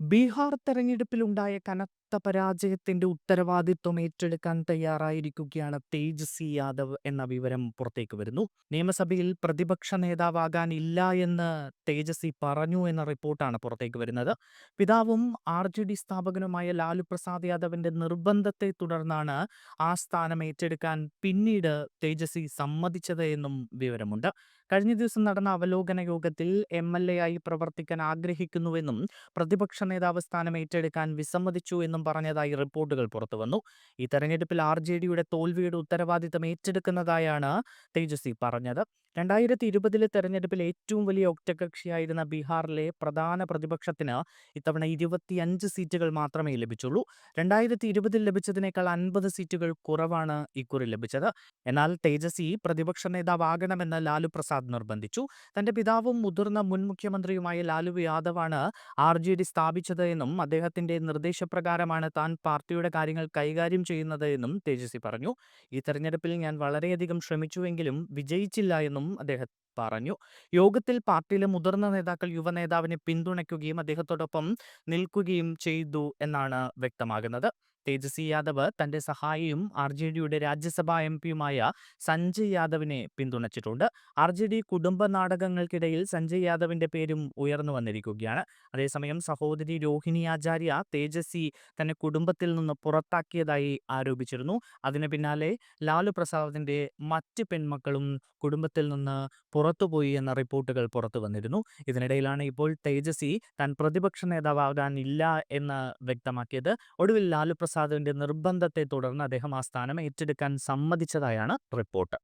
ബീഹാർ തെരഞ്ഞെടുപ്പിലുണ്ടായ കനത്ത പരാജയത്തിന്റെ ഉത്തരവാദിത്വം ഏറ്റെടുക്കാൻ തയ്യാറായിരിക്കുകയാണ് തേജസ്വി യാദവ് എന്ന വിവരം പുറത്തേക്ക് വരുന്നു. നിയമസഭയിൽ പ്രതിപക്ഷ നേതാവാകാൻ ഇല്ല എന്ന് തേജസ്വി പറഞ്ഞു എന്ന റിപ്പോർട്ടാണ് പുറത്തേക്ക് വരുന്നത്. പിതാവും ആർ ജെ ഡി സ്ഥാപകനുമായ ലാലു പ്രസാദ് യാദവിന്റെ നിർബന്ധത്തെ തുടർന്നാണ് ആ സ്ഥാനം ഏറ്റെടുക്കാൻ പിന്നീട് തേജസ്വി സമ്മതിച്ചത് എന്നും വിവരമുണ്ട്. കഴിഞ്ഞ ദിവസം നടന്ന അവലോകന യോഗത്തിൽ എം എൽ എ ആയി പ്രവർത്തിക്കാൻ ആഗ്രഹിക്കുന്നുവെന്നും പ്രതിപക്ഷ നേതാവ് സ്ഥാനം ഏറ്റെടുക്കാൻ വിസമ്മതിച്ചു എന്നും പറഞ്ഞതായി റിപ്പോർട്ടുകൾ പുറത്തുവന്നു ഈ തെരഞ്ഞെടുപ്പിൽ ആർ തോൽവിയുടെ ഉത്തരവാദിത്തം ഏറ്റെടുക്കുന്നതായാണ് തേജസ്വി പറഞ്ഞത്. രണ്ടായിരത്തി ഇരുപതിലെ തെരഞ്ഞെടുപ്പിൽ ഏറ്റവും വലിയ ഒറ്റകക്ഷിയായിരുന്ന ബീഹാറിലെ പ്രധാന പ്രതിപക്ഷത്തിന് ഇത്തവണ ഇരുപത്തിയഞ്ച് സീറ്റുകൾ മാത്രമേ ലഭിച്ചുള്ളൂ. രണ്ടായിരത്തി ഇരുപതിൽ ലഭിച്ചതിനേക്കാൾ അൻപത് സീറ്റുകൾ കുറവാണ് ഇക്കുറി ലഭിച്ചത്. എന്നാൽ തേജസ്വി പ്രതിപക്ഷ നേതാവാകണമെന്ന് ലാലു പ്രസാദ് നിർബന്ധിച്ചു. തന്റെ പിതാവും മുതിർന്ന മുൻ മുഖ്യമന്ത്രിയുമായ ലാലു യാദവാണ് ആർ ജെ ഡി സ്ഥാപിച്ചത് എന്നും അദ്ദേഹത്തിന്റെ നിർദ്ദേശപ്രകാരമാണ് താൻ പാർട്ടിയുടെ കാര്യങ്ങൾ കൈകാര്യം ചെയ്യുന്നത് എന്നും തേജസ്വി പറഞ്ഞു. ഈ തെരഞ്ഞെടുപ്പിൽ ഞാൻ വളരെയധികം ശ്രമിച്ചുവെങ്കിലും വിജയിച്ചില്ല എന്നും അദ്ദേഹം പറഞ്ഞു. യോഗത്തിൽ പാർട്ടിയിലെ മുതിർന്ന നേതാക്കൾ യുവ നേതാവിനെ പിന്തുണയ്ക്കുകയും അദ്ദേഹത്തോടൊപ്പം നിൽക്കുകയും ചെയ്തു എന്നാണ് വ്യക്തമാകുന്നത്. തേജസ്വി യാദവ് തന്റെ സഹായിയും ആർ ജെ ഡിയുടെ രാജ്യസഭാ എം പിയുമായ സഞ്ജയ് യാദവിനെ പിന്തുണച്ചിട്ടുണ്ട്. ആർ ജെ ഡി കുടുംബ നാടകങ്ങൾക്കിടയിൽ സഞ്ജയ് യാദവിന്റെ പേരും ഉയർന്നു വന്നിരിക്കുകയാണ്. അതേസമയം സഹോദരി രോഹിണി ആചാര്യ തേജസ്വി തന്നെ കുടുംബത്തിൽ നിന്ന് പുറത്താക്കിയതായി ആരോപിച്ചിരുന്നു. അതിന് പിന്നാലെ ലാലു പ്രസാദിന്റെ മറ്റ് പെൺമക്കളും കുടുംബത്തിൽ നിന്ന് പുറത്തുപോയി എന്ന റിപ്പോർട്ടുകൾ പുറത്തു വന്നിരുന്നു. ഇതിനിടയിലാണ് ഇപ്പോൾ തേജസ്വി താൻ പ്രതിപക്ഷ നേതാവാകാനില്ല എന്ന് വ്യക്തമാക്കിയത്. ഒടുവിൽ ലാലു പ്രസാദിന്റെ നിർബന്ധത്തെ തുടർന്ന് അദ്ദേഹം ആ സ്ഥാനം ഏറ്റെടുക്കാൻ സമ്മതിച്ചതായാണ് റിപ്പോർട്ട്.